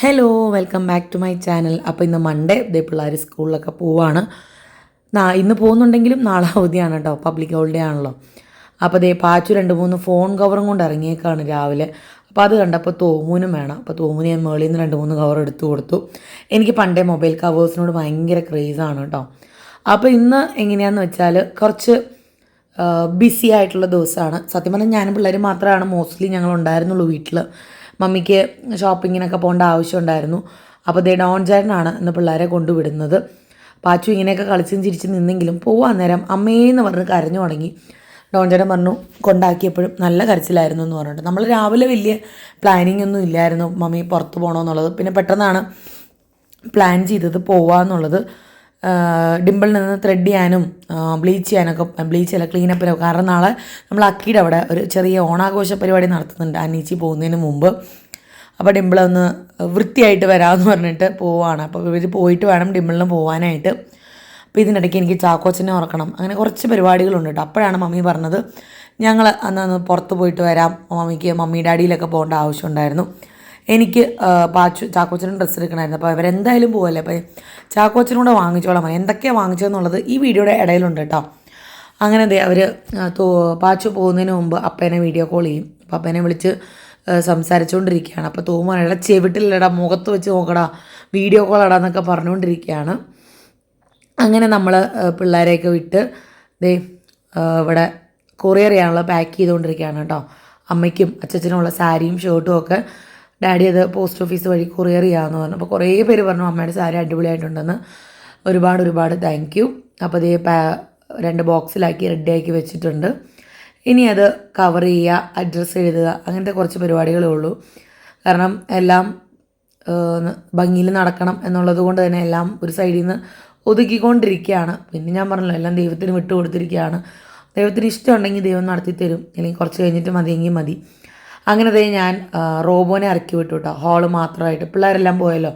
Hello welcome back to my channel അപ്പോൾ ഇന്ന് Monday ഇതേ പിള്ളേർ സ്കൂളിലൊക്കെ പോവാണ്. ഇന്ന് പോകുന്നുണ്ടെങ്കിലും നാളെ അവധിയാണ് കേട്ടോ പബ്ലിക് ഹോളിഡേ ആണല്ലോ. അപ്പോൾ അതേ പാച്ചു രണ്ട് മൂന്ന് ഫോൺ കവറും കൊണ്ട് ഇറങ്ങിയേക്കാണ് രാവിലെ. അപ്പോൾ അത് കണ്ടപ്പോൾ തോമൂനും വേണം. അപ്പോൾ തോമൂന് ഞാൻ മേളിൽ നിന്ന് രണ്ട് മൂന്ന് കവർ എടുത്തു കൊടുത്തു. എനിക്ക് പണ്ടേ മൊബൈൽ കവേഴ്സിനോട് ഭയങ്കര ക്രേസാണ് കേട്ടോ അപ്പോൾ ഇന്ന് എങ്ങനെയാണെന്ന് വെച്ചാൽ കുറച്ച് ബിസി ആയിട്ടുള്ള ദിവസമാണ് സത്യം പറഞ്ഞാൽ ഞാനും പിള്ളേർ മാത്രമാണ് മോസ്റ്റ്ലി ഞങ്ങൾ ഉണ്ടായിരുന്നുള്ളൂ വീട്ടിൽ മമ്മിക്ക് ഷോപ്പിങ്ങിനൊക്കെ പോകേണ്ട ആവശ്യമുണ്ടായിരുന്നു. അപ്പോൾ ദേ ഡോൺ ചേട്ടനാണ് ഇന്ന് പിള്ളേരെ കൊണ്ടുവിടുന്നത്. പാച്ചു ഇങ്ങനെയൊക്കെ കളിച്ചും ചിരിച്ചും നിന്നെങ്കിലും പോവാൻ നേരം അമ്മേന്ന് പറഞ്ഞ് കരഞ്ഞു തുടങ്ങി. ഡോൺ ചേട്ടൻ പറഞ്ഞു കൊണ്ടാക്കിയപ്പോഴും നല്ല കരച്ചിലായിരുന്നു എന്ന് പറഞ്ഞിട്ട്. നമ്മൾ രാവിലെ വലിയ പ്ലാനിങ് ഒന്നും ഇല്ലായിരുന്നു മമ്മി പുറത്ത് പോകണമെന്നുള്ളത് പിന്നെ പെട്ടെന്നാണ് പ്ലാൻ ചെയ്തത് പോവാന്നുള്ളത്. ഡിമ്പിളിൽ നിന്ന് ത്രെഡ് ചെയ്യാനും ബ്ലീച്ച് ചെയ്യാനൊക്കെ ബ്ലീച്ച് അല്ല ക്ലീനപ്പിനൊക്കെ കാരണം നാളെ നമ്മൾ അക്കിയുടെ അവിടെ ഒരു ചെറിയ ഓണാഘോഷ പരിപാടി നടത്തുന്നുണ്ട്. അനീച്ചി പോകുന്നതിന് മുമ്പ്. അപ്പോൾ ഡിമ്പിൾ ഒന്ന് വൃത്തിയായിട്ട് വരാമെന്ന് പറഞ്ഞിട്ട് പോവാണ്. അപ്പോൾ ഇവർ പോയിട്ട് വേണം ഡിമ്പിളിന് പോകാനായിട്ട് അപ്പോൾ ഇതിനിടയ്ക്ക് എനിക്ക് ചാക്കോച്ചനെ ഉറക്കണം അങ്ങനെ കുറച്ച് പരിപാടികളുണ്ട് കേട്ടോ അപ്പോഴാണ് മമ്മി പറഞ്ഞത് ഞങ്ങൾ അന്ന് പുറത്ത് പോയിട്ട് വരാം. മമ്മിക്ക് മമ്മി ഡാഡിയിലൊക്കെ പോകേണ്ട ആവശ്യമുണ്ടായിരുന്നു എനിക്ക് പാച്ചു ചാക്കോച്ചനും ഡ്രസ്സ് എടുക്കണമായിരുന്നു അപ്പോൾ അവരെന്തായാലും പോകല്ലേ അപ്പോൾ ചാക്കോച്ചനും കൂടെ വാങ്ങിച്ചോളാം മതി എന്തൊക്കെയാണ് വാങ്ങിച്ചതെന്നുള്ളത് ഈ വീഡിയോയുടെ ഇടയിലുണ്ട് കേട്ടോ. അങ്ങനെ അതെ അവർ പാച്ചു പോകുന്നതിന് മുമ്പ് അപ്പേനെ വീഡിയോ കോൾ ചെയ്യും. അപ്പോൾ അപ്പേനെ വിളിച്ച് സംസാരിച്ചുകൊണ്ടിരിക്കുകയാണ് അപ്പോൾ തോന്നുന്നു എടാ ചെവിട്ടില്ലടാ മുഖത്ത് വെച്ച് നോക്കടാ വീഡിയോ കോൾ എടാ എന്നൊക്കെ പറഞ്ഞുകൊണ്ടിരിക്കുകയാണ് അങ്ങനെ നമ്മൾ പിള്ളേരെയൊക്കെ വിട്ട് ദേ ഇവിടെ കൊറിയർ ചെയ്യാനുള്ള പാക്ക് ചെയ്തുകൊണ്ടിരിക്കുകയാണ് കേട്ടോ. അമ്മയ്ക്കും അച്ഛച്ചനുമുള്ള സാരിയും ഷർട്ടും ഒക്കെ ഡാഡി അത് പോസ്റ്റ് ഓഫീസ് വഴി കൊറിയർ ചെയ്യാമെന്ന് പറഞ്ഞു. അപ്പോൾ കുറേ പേര് പറഞ്ഞു അമ്മയുടെ സാരി അടിപൊളിയായിട്ടുണ്ടെന്ന്. ഒരുപാട് ഒരുപാട് താങ്ക് യു അപ്പോൾ അതേ പാ രണ്ട് ബോക്സിലാക്കി റെഡിയാക്കി വെച്ചിട്ടുണ്ട്. ഇനി അത് കവർ ചെയ്യുക അഡ്രസ്സ് എഴുതുക അങ്ങനത്തെ കുറച്ച് പരിപാടികളേ ഉള്ളൂ. കാരണം എല്ലാം ഭംഗിയിൽ നടക്കണം എന്നുള്ളത് കൊണ്ട് തന്നെ എല്ലാം ഒരു സൈഡിൽ നിന്ന് ഒതുക്കിക്കൊണ്ടിരിക്കുകയാണ്. പിന്നെ ഞാൻ പറഞ്ഞല്ലോ എല്ലാം ദൈവത്തിന് വിട്ടുകൊടുത്തിരിക്കുകയാണ്. ദൈവത്തിന് ഇഷ്ടമുണ്ടെങ്കിൽ ദൈവം നടത്തി തരും അല്ലെങ്കിൽ കുറച്ച് കഴിഞ്ഞിട്ട് മതിയെങ്കിൽ മതി. അങ്ങനെ ദേ ഞാൻ റോബോനെ ഇറക്കി വിട്ടു കേട്ടോ ഹാൾ മാത്രമായിട്ട്. പിള്ളേരെല്ലാം പോയല്ലോ.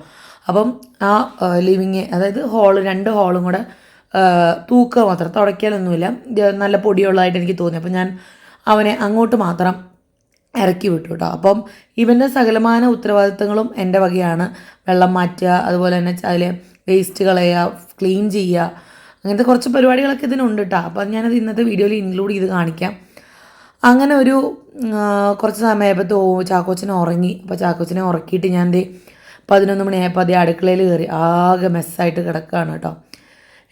അപ്പം ആ ലിവിങ് അതായത് ഹാൾ രണ്ട് ഹാളും കൂടെ തൂക്കുക മാത്രം. തുടക്കിയാലൊന്നുമില്ല നല്ല പൊടിയുള്ളതായിട്ട് എനിക്ക് തോന്നി. അപ്പം ഞാൻ അവനെ അങ്ങോട്ട് മാത്രം ഇറക്കി വിട്ടു കേട്ടോ അപ്പം ഇവന്റെ സകലമാന ഉത്തരവാദിത്തങ്ങളും എന്റെ വകയാണ്. വെള്ളം മാറ്റുക അതുപോലെ തന്നെ അതിൽ വേസ്റ്റ് കളയുക ക്ലീൻ ചെയ്യുക. അങ്ങനത്തെ കുറച്ച് പരിപാടികളൊക്കെ ഇതിനുണ്ട് കേട്ടോ അപ്പം ഞാനത് ഇന്നത്തെ വീഡിയോയിൽ ഇൻക്ലൂഡ് ചെയ്ത് കാണിക്കാം. അങ്ങനെ ഒരു കുറച്ച് സമയമായപ്പോൾ തോ ചാക്കോച്ചനെ ഉറങ്ങി. അപ്പോൾ ചാക്കോച്ചനെ ഉറക്കിയിട്ട് ഞാൻ എന്തേ പതിനൊന്ന് മണിയായപ്പോൾ അതേ അടുക്കളയിൽ കയറി ആകെ മെസ്സായിട്ട് കിടക്കുകയാണ് കേട്ടോ.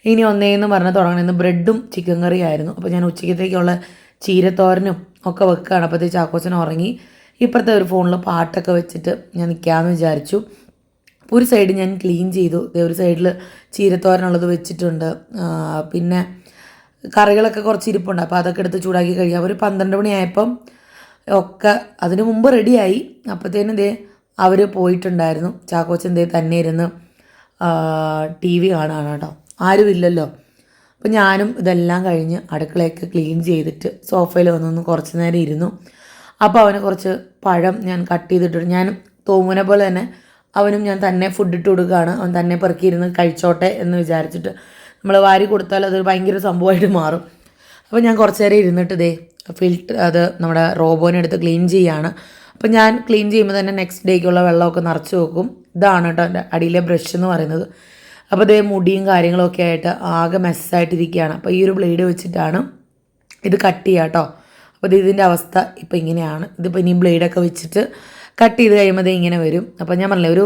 ഇനി ഒന്നേന്ന് പറഞ്ഞ് തുടങ്ങണമെന്ന് ബ്രെഡും ചിക്കൻ കറിയും ആയിരുന്നു അപ്പോൾ ഞാൻ ഉച്ചക്കത്തേക്കുള്ള ചീരത്തോരനും ഒക്കെ വെക്കുകയാണ് അപ്പോഴത്തേക്ക് ചാക്കോച്ചൻ ഉറങ്ങി. ഇപ്പുറത്തെ ഒരു ഫോണിൽ പാട്ടൊക്കെ വെച്ചിട്ട് ഞാൻ നിൽക്കാമെന്ന് വിചാരിച്ചു. ഒരു സൈഡ് ഞാൻ ക്ലീൻ ചെയ്തു. ഒരു സൈഡിൽ ചീരത്തോരനുള്ളത് വെച്ചിട്ടുണ്ട്. പിന്നെ കറികളൊക്കെ കുറച്ച് ഇരിപ്പുണ്ട്. അപ്പോൾ അതൊക്കെ എടുത്ത് ചൂടാക്കി കഴിയാം. ഒരു പന്ത്രണ്ട് മണിയായപ്പം ഒക്കെ അതിന് മുമ്പ് റെഡിയായി. അപ്പോഴത്തേനും ദേ അവർ പോയിട്ടുണ്ടായിരുന്നു. ചാക്കോച്ചൻ ദേ തന്നെ ഇരുന്ന് ടി വി കാണുകയാണ് കേട്ടോ. ആരുമില്ലല്ലോ അപ്പം ഞാനും ഇതെല്ലാം കഴിഞ്ഞ് അടുക്കളയൊക്കെ ക്ലീൻ ചെയ്തിട്ട് സോഫയിൽ വന്നൊന്ന് കുറച്ച് നേരം ഇരുന്നു. അപ്പോൾ അവനെ കുറച്ച് പഴം ഞാൻ കട്ട് ചെയ്തിട്ട്. ഞാൻ തോമുനെ പോലെ തന്നെ അവനും ഞാൻ തന്നെ ഫുഡ് ഇട്ട് കൊടുക്കുകയാണ്. അവൻ തന്നെ പെറുക്കിയിരുന്ന് കഴിച്ചോട്ടെ എന്ന് വിചാരിച്ചിട്ട് നമ്മൾ വാരി കൊടുത്താൽ അത് ഭയങ്കര സംഭവമായിട്ട് മാറും. അപ്പോൾ ഞാൻ കുറച്ച് നേരം ഇരുന്നിട്ട് ദേ ഫിൽറ്റർ അത് നമ്മുടെ റോബോനെ എടുത്ത് ക്ലീൻ ചെയ്യാണ്. അപ്പോൾ ഞാൻ ക്ലീൻ ചെയ്യുമ്പോൾ തന്നെ നെക്സ്റ്റ് ഡേക്കുള്ള വെള്ളമൊക്കെ നിറച്ച് വെക്കും. ഇതാണ് കേട്ടോ എന്റെ അടിയിലെ ബ്രഷ് എന്ന് പറയുന്നത്. അപ്പോൾ ഇതേ മുടിയും കാര്യങ്ങളൊക്കെ ആയിട്ട് ആകെ മെസ്സായിട്ടിരിക്കുകയാണ് അപ്പോൾ ഈ ഒരു ബ്ലേഡ് വെച്ചിട്ടാണ് ഇത് കട്ട് ചെയ്യുക കേട്ടോ. അപ്പോൾ ഇത് ഇതിന്റെ അവസ്ഥ ഇപ്പോൾ ഇങ്ങനെയാണ്. ഇതിപ്പോൾ ഇനി ബ്ലേഡൊക്കെ വെച്ചിട്ട് കട്ട് ചെയ്ത് കഴിയുമ്പോൾ ഇങ്ങനെ വരും. അപ്പോൾ ഞാൻ പറഞ്ഞില്ലേ ഒരു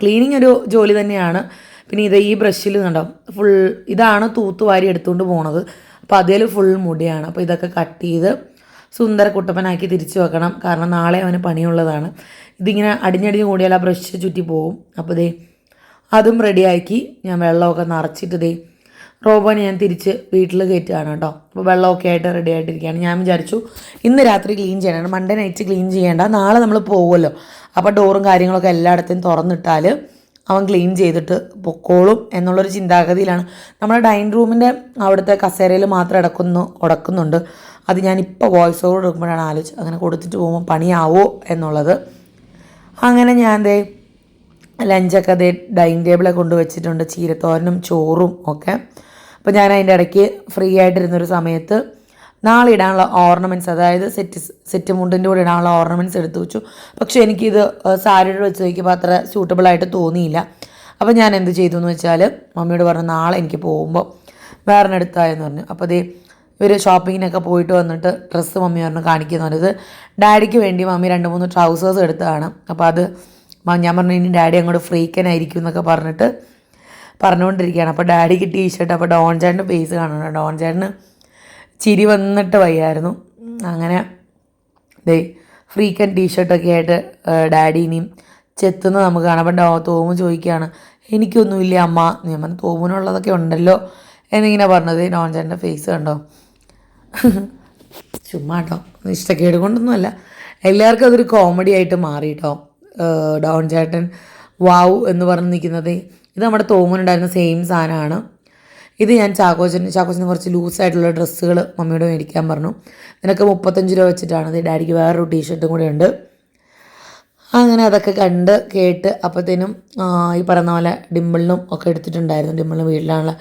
ക്ലീനിങ് ഒരു ജോലി തന്നെയാണ്. പിന്നെ ഇത് ഈ ബ്രഷിൽ കണ്ടോ? ഫുൾ ഇതാണ് തൂത്ത് വാരി എടുത്തുകൊണ്ട് പോണത്. അപ്പോൾ അതിൽ ഫുൾ മുടിയാണ്. അപ്പോൾ ഇതൊക്കെ കട്ട് ചെയ്ത് സുന്ദര കുട്ടപ്പനാക്കി തിരിച്ചു വെക്കണം. കാരണം നാളെ അവന് പണിയുള്ളതാണ്. ഇതിങ്ങനെ അടിഞ്ഞടിഞ്ഞ് കൂടിയാൽ ആ ബ്രഷ് ചുറ്റി പോകും. അപ്പോൾ ദേ അതും റെഡിയാക്കി ഞാൻ വെള്ളമൊക്കെ നിറച്ചിട്ട് ദേ റോബോനെ ഞാൻ തിരിച്ച് വീട്ടിൽ കയറ്റുകയാണ് കേട്ടോ. അപ്പോൾ വെള്ളമൊക്കെ ആയിട്ട് റെഡി ആയിട്ടിരിക്കുകയാണ്. ഞാൻ വിചാരിച്ചു ഇന്ന് രാത്രി ക്ലീൻ ചെയ്യണം. മൺഡേ നൈറ്റ് ക്ലീൻ ചെയ്യേണ്ട. നാളെ നമ്മൾ പോകുമല്ലോ അപ്പോൾ ഡോറും കാര്യങ്ങളൊക്കെ എല്ലായിടത്തും തുറന്നിട്ടാൽ അവൻ ക്ലീൻ ചെയ്തിട്ട് പൊക്കോളും എന്നുള്ളൊരു ചിന്താഗതിയിലാണ്. നമ്മുടെ ഡൈനിങ് റൂമിന്റെ അവിടുത്തെ കസേരയിൽ മാത്രം അടക്കുന്നു ഉടക്കുന്നുണ്ട് അത് ഞാനിപ്പോൾ വോയിസ് ഓവർ എടുക്കുമ്പോഴാണ് ആലോചിച്ച് അങ്ങനെ കൊടുത്തിട്ട് പോകുമ്പോൾ പണിയാവോ എന്നുള്ളത്. അങ്ങനെ ഞാൻ ദേ ലഞ്ചൊക്കെ അതേ ഡൈനിങ് ടേബിളെ കൊണ്ട് വെച്ചിട്ടുണ്ട്. ചീരത്തോരനും ചോറും ഒക്കെ. അപ്പോൾ ഞാൻ അതിന്റെ ഇടയ്ക്ക് ഫ്രീ ആയിട്ടിരുന്നൊരു സമയത്ത് നാളെ ഇടാനുള്ള ഓർണമെന്റ്സ് അതായത് സെറ്റ് സെറ്റ് മുണ്ടിന്റെ കൂടെ ഇടാനുള്ള ഓർണമെന്റ്സ് എടുത്തു വെച്ചു. പക്ഷേ എനിക്കിത് സാരിയുടെ വെച്ച് നോക്കിയപ്പോൾ അത്ര സ്യൂട്ടബിളായിട്ട് തോന്നിയില്ല. അപ്പോൾ ഞാൻ എന്ത് ചെയ്തു എന്ന് വെച്ചാൽ മമ്മിയോട് പറഞ്ഞു നാളെ എനിക്ക് പോകുമ്പോൾ വേറെ എടുത്തായെന്ന് പറഞ്ഞു. അപ്പോൾ അതേ ഇവർ ഷോപ്പിങ്ങിനൊക്കെ പോയിട്ട് വന്നിട്ട് ഡ്രസ്സ് മമ്മി പറഞ്ഞു കാണിക്കുന്നു പറഞ്ഞത് ഡാഡിക്ക് വേണ്ടി മമ്മി രണ്ട് മൂന്ന് ട്രൗസേഴ്സ് എടുത്തതാണ്. അപ്പോൾ അത് ഞാൻ പറഞ്ഞു ഇനി ഡാഡി അങ്ങോട്ട് ഫ്രീക്കനായിരിക്കും എന്നൊക്കെ പറഞ്ഞിട്ട് പറഞ്ഞുകൊണ്ടിരിക്കുകയാണ്. അപ്പോൾ ഡാഡിക്ക് ടീഷർട്ട് അപ്പോൾ ഡോൺ ചേട്ടന്റെ ഫേസ് കാണണം ഡോൺ ചേട്ടന് ചിരി വന്നിട്ട് വയ്യായിരുന്നു. അങ്ങനെ ദേ ഫ്രീക്കൻ ടീഷർട്ടൊക്കെ ആയിട്ട് ഡാഡി ഇനിയും ചെത്തുന്ന നമുക്ക് കാണാം. അപ്പം തോമു ചോദിക്കുകയാണ് എനിക്കൊന്നുമില്ല അമ്മ. ഞാൻ പറഞ്ഞു തോമുനുള്ളതൊക്കെ ഉണ്ടല്ലോ. എന്നിങ്ങനെ പറഞ്ഞത് നോൺ ഫേസ് കണ്ടോ? ചുമ്മാ കേട്ടോ ഇഷ്ടക്കേട് കൊണ്ടൊന്നുമല്ല. എല്ലാവർക്കും അതൊരു കോമഡി ആയിട്ട് മാറി കേട്ടോ ഡോൺ ചേട്ടൻ വാവ് എന്ന് പറഞ്ഞ് നിൽക്കുന്നത്. ഇത് നമ്മുടെ തോമനുണ്ടായിരുന്ന സെയിം സാധനമാണ്. ഇത് ഞാൻ ചാക്കോച്ചന് ചാക്കോച്ചന് കുറച്ച് ലൂസായിട്ടുള്ള ഡ്രസ്സുകൾ മമ്മിയോട് മേടിക്കാൻ പറഞ്ഞു. നിനക്ക് മുപ്പത്തഞ്ച് രൂപ വെച്ചിട്ടാണ് ഡാഡിക്ക് വേറൊരു ടീഷർട്ടും കൂടെ ഉണ്ട്. അങ്ങനെ അതൊക്കെ കണ്ട് കേട്ട് അപ്പോഴത്തേനും ഈ പറയുന്ന പോലെ ഡിമ്പിളിനും ഒക്കെ എടുത്തിട്ടുണ്ടായിരുന്നു. ഡിമ്പിളിന് വീട്ടിലാണുള്ള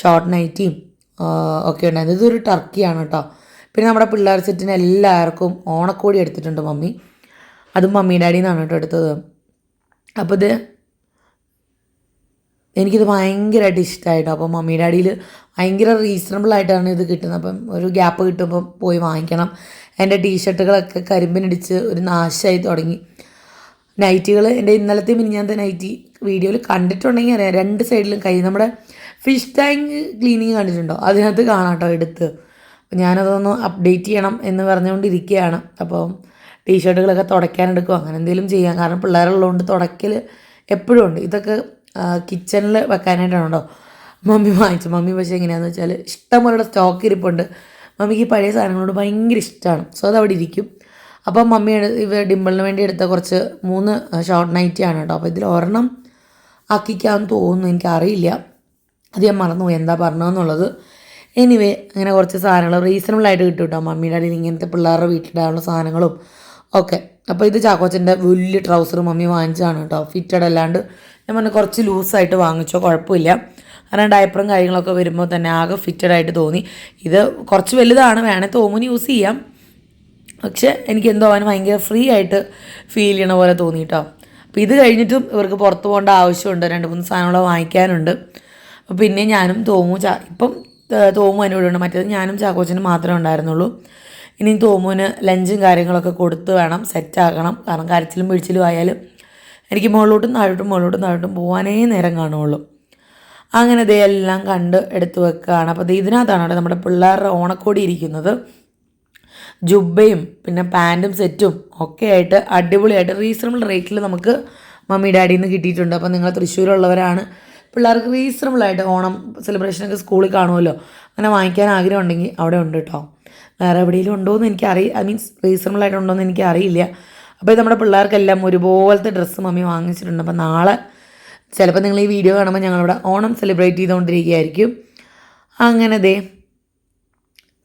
ഷോർട്ട് നൈറ്റിയും ഒക്കെ ഉണ്ടായിരുന്നു. ഇതൊരു ടർക്കിയാണ് കേട്ടോ. പിന്നെ നമ്മുടെ പിള്ളേർ സെറ്റിന് എല്ലാവർക്കും ഓണക്കോടി എടുത്തിട്ടുണ്ട് മമ്മി. അതും മമ്മി ഡാഡിന്നാണ് കേട്ടോ എടുത്തത്. അപ്പോൾ ഇത് എനിക്കിത് ഭയങ്കരമായിട്ട് ഇഷ്ടമായിട്ടോ അപ്പം മമ്മി ഡാഡിയിൽ ഭയങ്കര റീസണബിൾ ആയിട്ടാണ് ഇത് കിട്ടുന്നത്. അപ്പം ഒരു ഗ്യാപ്പ് കിട്ടുമ്പോൾ പോയി വാങ്ങിക്കണം. എന്റെ ടീഷർട്ടുകളൊക്കെ കരിമ്പിനടിച്ച് ഒരു നാശമായി തുടങ്ങി. നൈറ്റികൾ എന്റെ ഇന്നലത്തെ മിനിഞ്ഞാത്ത നൈറ്റി വീഡിയോയിൽ കണ്ടിട്ടുണ്ടെങ്കിൽ അറിയാം. രണ്ട് സൈഡിലും കൈ നമ്മുടെ ഫിഷ് ടാങ്ക് ക്ലീനിങ് കണ്ടിട്ടുണ്ടോ? അതിനകത്ത് കാണാം കേട്ടോ എടുത്ത്. അപ്പോൾ ഞാനതൊന്ന് അപ്ഡേറ്റ് ചെയ്യണം എന്ന് പറഞ്ഞുകൊണ്ടിരിക്കുകയാണ്. അപ്പോൾ ടീഷർട്ടുകളൊക്കെ തുടയ്ക്കാനെടുക്കും അങ്ങനെ എന്തെങ്കിലും ചെയ്യാം. കാരണം പിള്ളേരുള്ളതുകൊണ്ട് തുടയ്ക്കൽ എപ്പോഴും ഉണ്ട്. ഇതൊക്കെ കിച്ചണിൽ വെക്കാനായിട്ടാണോ മമ്മി വാങ്ങിച്ചു. മമ്മി പക്ഷേ എങ്ങനെയാണെന്ന് വെച്ചാൽ ഇഷ്ടംപോലെ സ്റ്റോക്ക് ഇരിപ്പുണ്ട്. മമ്മിക്ക് പഴയ സാധനങ്ങളോട് ഭയങ്കര ഇഷ്ടമാണ് സോ അത് അവിടെ ഇരിക്കും. അപ്പം മമ്മി ഇവ ഡിമ്പിളിന് വേണ്ടി എടുത്ത കുറച്ച് മൂന്ന് ഷോർട്ട് നൈറ്റി ആണ് കേട്ടോ. അപ്പോൾ ഇതിൽ ഒരെണ്ണം ആക്കിക്കാന്ന് തോന്നുന്നു. എനിക്കറിയില്ല. അത് ഞാൻ മറന്നുപോയി. എന്താ പറഞ്ഞതെന്നുള്ളത്. എനിവേ അങ്ങനെ കുറച്ച് സാധനങ്ങൾ റീസണബിൾ ആയിട്ട് കിട്ടും കേട്ടോ. മമ്മിയുടെ അടിയിൽ ഇങ്ങനത്തെ പിള്ളേരുടെ വീട്ടിലിടാനുള്ള സാധനങ്ങളും ഓക്കെ അപ്പോൾ ഇത് ചാക്കോച്ചന്റെ വലിയ ട്രൗസർ മമ്മി വാങ്ങിച്ചതാണ് കേട്ടോ. ഫിറ്റഡ് അല്ലാണ്ട് ഞാൻ പറഞ്ഞു കുറച്ച് ലൂസായിട്ട് വാങ്ങിച്ചോ കുഴപ്പമില്ല. കാരണം ഡയപ്പറും കാര്യങ്ങളൊക്കെ വരുമ്പോൾ തന്നെ ആകെ ഫിറ്റഡ് ആയിട്ട് തോന്നി. ഇത് കുറച്ച് വലുതാണ് വേണേൽ തോമുന് യൂസ് ചെയ്യാം. പക്ഷെ എനിക്ക് എന്തോ അവന് ഭയങ്കര ഫ്രീ ആയിട്ട് ഫീൽ ചെയ്യണ പോലെ തോന്നി കേട്ടോ അപ്പോൾ ഇത് കഴിഞ്ഞിട്ടും ഇവർക്ക് പുറത്ത് പോകേണ്ട ആവശ്യമുണ്ട്. രണ്ട് മൂന്ന് സാധനങ്ങൾ വാങ്ങിക്കാനുണ്ട്. അപ്പോൾ പിന്നെ ഞാനും തോമു ചാ ഇപ്പം തോമു എന്റെ കൂടെ ഉണ്ട് മറ്റേത് ഞാനും ചാക്കോച്ചനും മാത്രമേ ഉണ്ടായിരുന്നുള്ളൂ. ഇനി തോമുവിന് ലഞ്ചും കാര്യങ്ങളൊക്കെ കൊടുത്ത് വേണം സെറ്റാക്കണം കാരണം കരച്ചിലും പിടിച്ചിലും ആയാലും എനിക്ക് മുകളിലോട്ടും താഴോട്ടും മുകളിലോട്ടും താഴോട്ടും പോകാനേ നേരം കാണുള്ളൂ. അങ്ങനെ ദേ എല്ലാം കണ്ട് എടുത്തു വെക്കുകയാണ്. അപ്പോൾ ഇതിനകത്താണ് നമ്മുടെ പിള്ളേരുടെ ഓണക്കോടി ഇരിക്കുന്നത്. ജുബയും പിന്നെ പാന്റും സെറ്റും ഒക്കെ ആയിട്ട് അടിപൊളിയായിട്ട് റീസണബിൾ റേറ്റിൽ നമുക്ക് മമ്മി ഡാഡിയിൽ നിന്ന് കിട്ടിയിട്ടുണ്ട്. അപ്പോൾ നിങ്ങൾ തൃശ്ശൂരുള്ളവരാണ്. പിള്ളേർക്ക് റീസണബിൾ ആയിട്ട് ഓണം സെലിബ്രേഷനൊക്കെ സ്കൂളിൽ കാണുമല്ലോ. അങ്ങനെ വാങ്ങിക്കാൻ ആഗ്രഹം ഉണ്ടെങ്കിൽ അവിടെ ഉണ്ട് കേട്ടോ. വേറെ എവിടെയെങ്കിലും ഉണ്ടോ എന്ന് എനിക്ക് ഐ മീൻസ് റീസണബിൾ ആയിട്ട് ഉണ്ടോ എന്ന് എനിക്ക് അറിയില്ല അപ്പോൾ ഇത് നമ്മുടെ പിള്ളേർക്കെല്ലാം ഒരുപോലത്തെ ഡ്രസ്സ് മമ്മി വാങ്ങിച്ചിട്ടുണ്ട്. അപ്പോൾ നാളെ ചിലപ്പോൾ നിങ്ങൾ ഈ വീഡിയോ കാണുമ്പോൾ ഞങ്ങളിവിടെ ഓണം സെലിബ്രേറ്റ് ചെയ്തുകൊണ്ടിരിക്കുകയായിരിക്കും അങ്ങനെ ദേ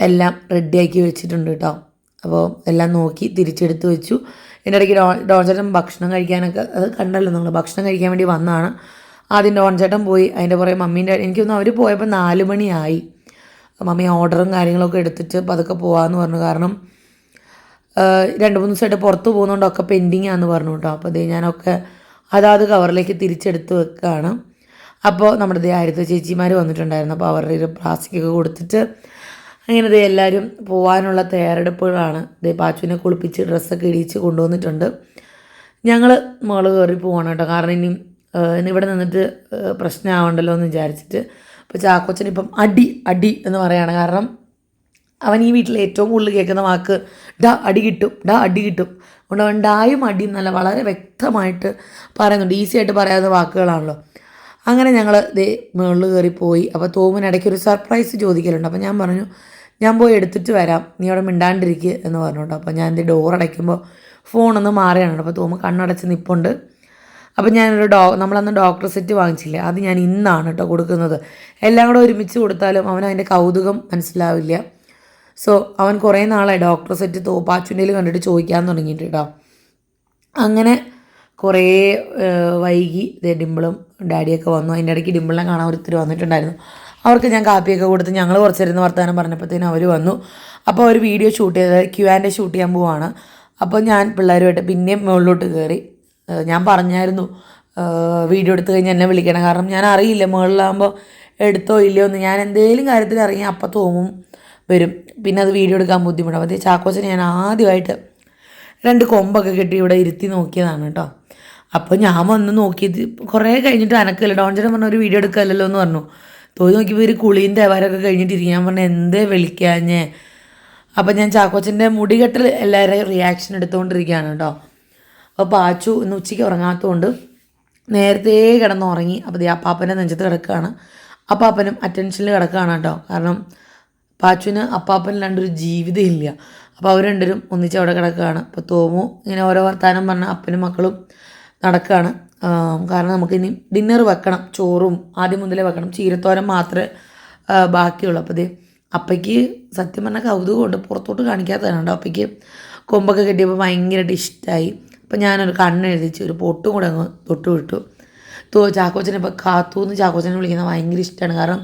എല്ലാം റെഡിയാക്കി വെച്ചിട്ടുണ്ട് കേട്ടോ അപ്പോൾ എല്ലാം നോക്കി തിരിച്ചെടുത്ത് വെച്ചു. എന്റെ ഇടയ്ക്ക് ഡോ ഡോൺചേട്ടൻ ഭക്ഷണം കഴിക്കാനൊക്കെ അത് കണ്ടല്ലോ നിങ്ങൾ ഭക്ഷണം കഴിക്കാൻ വേണ്ടി വന്നതാണ് ആദ്യം ഡോൺചേട്ടൻ പോയി അതിന്റെ പുറകെ മമ്മീന്റെ എനിക്കൊന്ന് അവർ പോയപ്പോൾ നാല് മണിയായി. മമ്മി ഓർഡറും കാര്യങ്ങളൊക്കെ എടുത്തിട്ട് പതുക്കെ പോകാമെന്ന് പറഞ്ഞു. കാരണം രണ്ട് മൂന്ന് ദിവസമായിട്ട് പുറത്ത് പോകുന്നതുകൊണ്ടൊക്കെ പെൻഡിങ് ആണെന്ന് പറഞ്ഞു കേട്ടോ അപ്പോൾ ദേ ഞാനൊക്കെ അതാത് കവറിലേക്ക് തിരിച്ചെടുത്ത് വെക്കുകയാണ് അപ്പോൾ നമ്മുടെ ദേ ആയിരത്തി ചേച്ചിമാർ വന്നിട്ടുണ്ടായിരുന്നു. അപ്പോൾ അവരുടെ ഒരു പ്ലാസ്റ്റിക് ഒക്കെ കൊടുത്തിട്ട് അങ്ങനെ ദേ എല്ലാവരും പോകാനുള്ള തയ്യാറെടുപ്പുകളാണ്. ദേ പാച്ചുവിനെ കുളിപ്പിച്ച് ഡ്രസ്സൊക്കെ ഇടിച്ച് കൊണ്ടുവന്നിട്ടുണ്ട്. ഞങ്ങൾ മുകൾ കയറി പോവാണ് കേട്ടോ. കാരണം ഇനി ഇവിടെ നിന്നിട്ട് പ്രശ്നമാവണ്ടല്ലോ എന്ന് വിചാരിച്ചിട്ട്. അപ്പോൾ ചാക്കോച്ചൻ ഇപ്പം അടി അടി എന്ന് പറയുകയാണ് കാരണം അവൻ ഈ വീട്ടിൽ ഏറ്റവും കൂടുതൽ കേൾക്കുന്ന വാക്ക് ഡാ അടി കിട്ടും ഡാ അടി കിട്ടും. അതുകൊണ്ട് അവൻ ഡായും അടിയും നല്ല വളരെ വ്യക്തമായിട്ട് പറയുന്നുണ്ട്. ഈസി ആയിട്ട് പറയാവുന്ന വാക്കുകളാണല്ലോ. അങ്ങനെ ഞങ്ങൾ ദേ മുകളിൽ കയറിപ്പോയി. പോയി അപ്പോൾ തോമിന് ഇടയ്ക്ക് ഒരു സർപ്രൈസ് ചോദിക്കലുണ്ട്. അപ്പോൾ ഞാൻ പറഞ്ഞു ഞാൻ പോയി എടുത്തിട്ട് വരാം. നീ അവിടെ മിണ്ടാണ്ടിരിക്കുക എന്ന് പറഞ്ഞോട്ടോ അപ്പോൾ ഞാൻ എന്റെ ഡോർ അടയ്ക്കുമ്പോൾ ഫോണൊന്ന് മാറിയാണ് അപ്പോൾ തോമ കണ്ണടച്ച് നിൽപ്പുണ്ട് അപ്പം ഞാനൊരു ഡോ നമ്മളന്ന് ഡോക്ടർ സെറ്റ് വാങ്ങിച്ചില്ലേ? അത് ഞാൻ ഇന്നാണ് കേട്ടോ കൊടുക്കുന്നത്. എല്ലാം കൂടെ ഒരുമിച്ച് കൊടുത്താലും അവൻ അതിന്റെ കൗതുകം മനസ്സിലാവില്ല. സോ അവൻ കുറേ നാളായി ഡോക്ടർ സെറ്റ് തോപ്പാച്ചുണ്ടിയിൽ കണ്ടിട്ട് ചോദിക്കാൻ തുടങ്ങിയിട്ട് കേട്ടോ അങ്ങനെ കുറേ വൈകി. ഡിമ്പിളും ഡാഡിയൊക്കെ വന്നു. അതിന്റെ ഇടയ്ക്ക് ഡിമ്പിളിനെ കാണാൻ ഒരുത്തിരി വന്നിട്ടുണ്ടായിരുന്നു. അവർക്ക് ഞാൻ കാപ്പിയൊക്കെ കൊടുത്ത് ഞങ്ങൾ കുറച്ചിരുന്ന് വർത്തമാനം പറഞ്ഞപ്പോഴത്തേനും അവർ വന്നു. അപ്പോൾ ഒരു വീഡിയോ ഷൂട്ട് ചെയ്ത് ക്യു ആൻഡ് ഷൂട്ട് ചെയ്യാൻ പോവാണ്. അപ്പോൾ ഞാൻ പിള്ളേരുമായിട്ട് പിന്നെയും മുകളിലോട്ട് കയറി. ഞാൻ പറഞ്ഞായിരുന്നു വീഡിയോ എടുത്ത് കഴിഞ്ഞാൽ എന്നെ വിളിക്കണം. കാരണം ഞാൻ അറിയില്ല മുകളിലാകുമ്പോൾ എടുത്തോ ഇല്ലയോ എന്ന്. ഞാൻ എന്തെങ്കിലും കാര്യത്തിൽ അറിയാൻ അപ്പം തോന്നും. വരും. പിന്നെ അത് വീഡിയോ എടുക്കാൻ ബുദ്ധിമുട്ടാണ് അതേ ചാക്കോച്ചനെ ഞാൻ ആദ്യമായിട്ട് രണ്ട് കൊമ്പൊക്കെ കെട്ടി ഇവിടെ ഇരുത്തി നോക്കിയതാണ് കേട്ടോ. അപ്പോൾ ഞാൻ വന്ന് നോക്കിയത് കുറേ കഴിഞ്ഞിട്ട് അനക്കല്ല? ഡോൺചേട്ടൻ പറഞ്ഞ ഒരു വീഡിയോ എടുക്കല്ലോ എന്ന് പറഞ്ഞു. തോന്നി നോക്കിയപ്പോൾ ഒരു കുളിയും തേവാരമൊക്കെ കഴിഞ്ഞിട്ട് ഇരിക്കും ഞാൻ പറഞ്ഞു എന്തേ വിളിക്കാഞ്ഞേ? അപ്പം ഞാൻ ചാക്കോച്ചന്റെ മുടികെട്ടൽ എല്ലാവരെയും റിയാക്ഷൻ എടുത്തുകൊണ്ടിരിക്കുകയാണ് കേട്ടോ. അപ്പോൾ പാച്ചു ഇന്ന് ഉച്ചയ്ക്ക് ഉറങ്ങാത്തതുകൊണ്ട് നേരത്തെ കിടന്ന് ഉറങ്ങി അപ്പോൾ ദേ അപ്പാപ്പന്റെ നെഞ്ചത്ത് കിടക്കുകയാണ്. അപ്പാപ്പനും അറ്റൻഷനിൽ കിടക്കുകയാണ് കേട്ടോ. കാരണം പാച്ചുവിന് അപ്പാപ്പനില്ലാണ്ടൊരു ജീവിതം ഇല്ല അപ്പോൾ അവർ രണ്ടുപേരും ഒന്നിച്ച് അവിടെ കിടക്കുകയാണ്. അപ്പോൾ തോമു ഇങ്ങനെ ഓരോ വർത്താനം പറഞ്ഞ അപ്പനും മക്കളും നടക്കുകയാണ്. കാരണം നമുക്ക് ഇനി ഡിന്നർ വെക്കണം ചോറും ആദ്യം മുതലേ വെക്കണം. ചീരത്തോരൻ മാത്രമേ ബാക്കിയുള്ളൂ. അപ്പോൾ ഇത് അപ്പയ്ക്ക് സത്യം പറഞ്ഞാൽ കൗതുകമുണ്ട്. പുറത്തോട്ട് കാണിക്കാത്തതാണ് അപ്പയ്ക്ക്. കൊമ്പൊക്കെ കെട്ടിയപ്പോൾ ഭയങ്കരമായിട്ട് ഇഷ്ടമായി അപ്പോൾ ഞാനൊരു കണ്ണെഴുതിച്ച് ഒരു പൊട്ടും കൂടെ അങ്ങ് തൊട്ട് വിട്ടു. തോ ചാക്കോച്ചനെ ഇപ്പോൾ കാത്തു എന്ന് ചാക്കോച്ചനെ വിളിക്കുന്നത് ഭയങ്കര ഇഷ്ടമാണ് കാരണം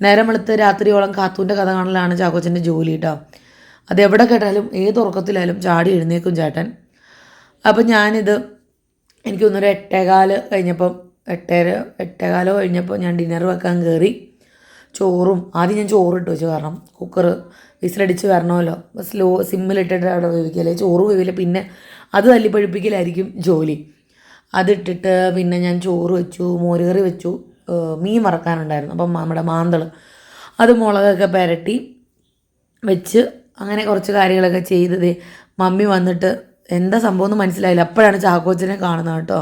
നേരം വെളുത്ത് രാത്രിയോളം കാത്തൂന്റെ കഥ കാണലാണ് ചാക്കോച്ചന്റെ ജോലി കേട്ടോ അതെവിടെ കേട്ടാലും ഏത് ഉറക്കത്തിലായാലും ചാടി എഴുന്നേക്കും ചേട്ടൻ. അപ്പം ഞാനിത് എനിക്ക് എട്ടേകാൽ കഴിഞ്ഞപ്പം എട്ടര എട്ടേകാലോ കഴിഞ്ഞപ്പോൾ ഞാൻ ഡിന്നർ വെക്കാൻ കയറി ചോറും ആദ്യം ഞാൻ ചോറ് ഇട്ട് വെച്ചു കാരണം കുക്കർ വിസിലടിച്ച് വരണമല്ലോ. സ്ലോ സിമ്മിലിട്ടിട്ട് അവിടെ വേവിക്കല്ലേ ചോറ് വേവില്ല പിന്നെ അത് തല്ലി പഴിപ്പിക്കലായിരിക്കും ജോലി. അതിട്ടിട്ട് പിന്നെ ഞാൻ ചോറ് വെച്ചു മോരുകറി വെച്ചു. മീൻ വറക്കാനുണ്ടായിരുന്നു. അപ്പം നമ്മുടെ മാന്തൾ അത് മുളകൊക്കെ പുരട്ടി വെച്ച് അങ്ങനെ കുറച്ച് കാര്യങ്ങളൊക്കെ ചെയ്തത് മമ്മി വന്നിട്ട് എന്താ സംഭവം എന്ന് മനസ്സിലായില്ല. അപ്പോഴാണ് ചാക്കോച്ചനെ കാണുന്നത് കേട്ടോ.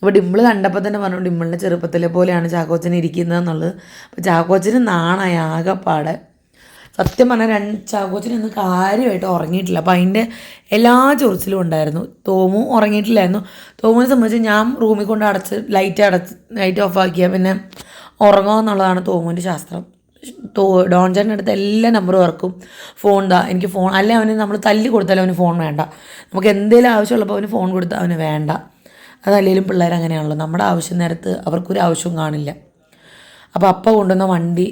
അപ്പോൾ ഡിമ്പിൾ കണ്ടപ്പോൾ തന്നെ പറഞ്ഞു ഡിമ്പിളിന്റെ ചെറുപ്പത്തിലെ പോലെയാണ് ചാക്കോച്ചൻ ഇരിക്കുന്നത് എന്നുള്ളത്. അപ്പോൾ ചാക്കോച്ചന് നാണായി ആകെപ്പാടെ. സത്യം പറഞ്ഞാൽ രണ്ട് ചാക്കോച്ചനൊന്നും കാര്യമായിട്ട് ഉറങ്ങിയിട്ടില്ല. അപ്പോൾ അതിന്റെ എല്ലാ ചൊറിച്ചിലും ഉണ്ടായിരുന്നു. തോമു ഉറങ്ങിയിട്ടില്ലായിരുന്നു. തോമുവിനെ സംബന്ധിച്ച് ഞാൻ റൂമിൽ കൊണ്ട് അടച്ച് ലൈറ്റ് അടച്ച് ലൈറ്റ് ഓഫ് ആക്കിയാൽ പിന്നെ ഉറങ്ങുക എന്നുള്ളതാണ് തോമുവിന്റെ ശാസ്ത്രം. ഡോൺചാന്റെ അടുത്ത് എല്ലാ നമ്പറും ഇറക്കും ഫോൺ താ എനിക്ക് ഫോൺ അല്ലെ അവന് നമ്മൾ തല്ലി കൊടുത്താലും അവന് ഫോൺ വേണ്ട. നമുക്ക് എന്തെങ്കിലും ആവശ്യമുള്ളപ്പോൾ അവന് ഫോൺ കൊടുത്താൽ അവന് വേണ്ട. അതല്ലെങ്കിലും പിള്ളേർ അങ്ങനെയാണല്ലോ. നമ്മുടെ ആവശ്യം നേരത്ത് അവർക്കൊരു ആവശ്യവും കാണില്ല. അപ്പോൾ അപ്പ കൊണ്ടുവന്ന വണ്ടി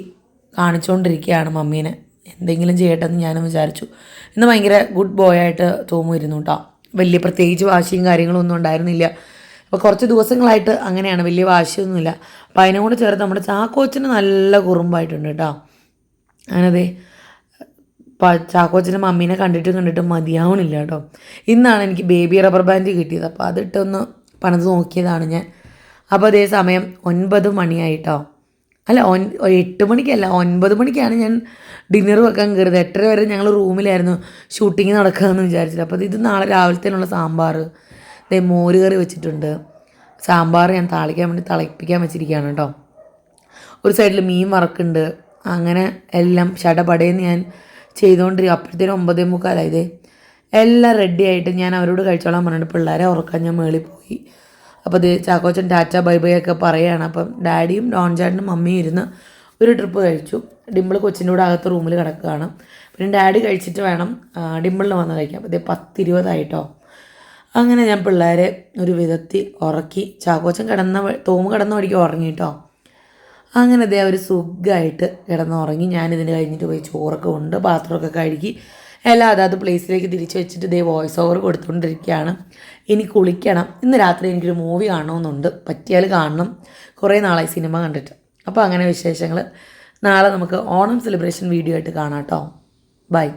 കാണിച്ചുകൊണ്ടിരിക്കുകയാണ് മമ്മീനെ. എന്തെങ്കിലും ചെയ്യട്ടെ എന്ന് ഞാനും വിചാരിച്ചു. ഇന്ന് ഭയങ്കര ഗുഡ് ബോയ് ആയിട്ട് തോന്നുമായിരുന്നു കേട്ടോ വലിയ പ്രത്യേകിച്ച് വാശിയും കാര്യങ്ങളും ഒന്നും ഉണ്ടായിരുന്നില്ല. അപ്പോൾ കുറച്ച് ദിവസങ്ങളായിട്ട് അങ്ങനെയാണ് വലിയ വാശിയൊന്നുമില്ല. അപ്പോൾ അതിനോട് ചേർത്ത് നമ്മുടെ ചാക്കോച്ചിന് നല്ല കുറുമ്പായിട്ടുണ്ട് കേട്ടോ അങ്ങനതെ ചാക്കോച്ചന്റെ മമ്മീനെ കണ്ടിട്ട് കണ്ടിട്ട് മതിയാവണില്ല കേട്ടോ ഇന്നാണ് എനിക്ക് ബേബി റബ്ബർ ബാൻഡ് കിട്ടിയത്. അപ്പോൾ അതിട്ടൊന്ന് പണിത് നോക്കിയതാണ് ഞാൻ. അപ്പോൾ അതേ സമയം ഒൻപത് മണിയായിട്ടോ അല്ല ഒൻ എട്ട് മണിക്കല്ല ഒൻപത് മണിക്കാണ് ഞാൻ ഡിന്നർ വെക്കാൻ കയറിയത്. എട്ടര വരെ ഞങ്ങൾ റൂമിലായിരുന്നു ഷൂട്ടിങ് നടക്കുകയെന്ന് വിചാരിച്ചിട്ട്. അപ്പോൾ ഇത് നാളെ രാവിലത്തേനുള്ള സാമ്പാർ ദേ മോര് കറി വെച്ചിട്ടുണ്ട്. സാമ്പാർ ഞാൻ താളിക്കാൻ വേണ്ടി തിളപ്പിക്കാൻ വെച്ചിരിക്കുകയാണ് കേട്ടോ ഒരു സൈഡിൽ മീൻ വറക്കുന്നുണ്ട് അങ്ങനെ എല്ലാം ചടപടയെന്ന് ഞാൻ ചെയ്തുകൊണ്ടിരിക്കും അപ്പോഴത്തേനും ഒമ്പതേ മുക്കാലായത് എല്ലാം റെഡി ആയിട്ട് ഞാൻ അവരോട് കഴിച്ചോളാൻ പറഞ്ഞിട്ട് പിള്ളേരെ ഉറക്കാൻ ഞാൻ മേളിൽ പോയി. അപ്പോൾ ഇത് ചാക്കോച്ചൻ ടാറ്റ ബൈ ബൈ ഒക്കെ പറയുകയാണ് അപ്പം ഡാഡിയും ഡോൺ ചാട്ടനും മമ്മിയും ഇരുന്ന് ഒരു ട്രിപ്പ് കഴിച്ചു. ഡിമ്പിൾ കൊച്ചിന്റെ കൂടെ അകത്ത് റൂമിൽ കിടക്കുകയാണ്. പിന്നെ ഡാഡി കഴിച്ചിട്ട് വേണം ഡിമ്പിളിന് വന്ന് കഴിക്കാൻ. ഇത് പത്തിരുപതായിട്ടോ? അങ്ങനെ ഞാൻ പിള്ളേരെ ഒരു വിധത്തിൽ ഉറക്കി ചാക്കോച്ചൻ കിടന്ന തോമ് കിടന്ന വഴിക്ക് ഉറങ്ങിയിട്ടോ അങ്ങനെ ഇതേ അവർ സുഖമായിട്ട് കിടന്നുറങ്ങി. ഞാനിതിന് കഴിഞ്ഞിട്ട് പോയി ചോറൊക്കെ ഉണ്ട് പാത്രമൊക്കെ കഴുകി. എല്ലാം അതാത് പ്ലേസിലേക്ക് തിരിച്ച് വെച്ചിട്ട് ഇതേ വോയിസ് ഓവർ കൊടുത്തുകൊണ്ടിരിക്കുകയാണ് ഇനി കുളിക്കണം. ഇന്ന് രാത്രി എനിക്കൊരു മൂവി കാണണമെന്നുണ്ട്. പറ്റിയാൽ കാണണം. കുറേ നാളായി സിനിമ കണ്ടിട്ട്. അപ്പോൾ അങ്ങനെ വിശേഷങ്ങൾ നാളെ നമുക്ക് ഓണം സെലിബ്രേഷൻ വീഡിയോ ആയിട്ട് കാണാം കേട്ടോ ബൈ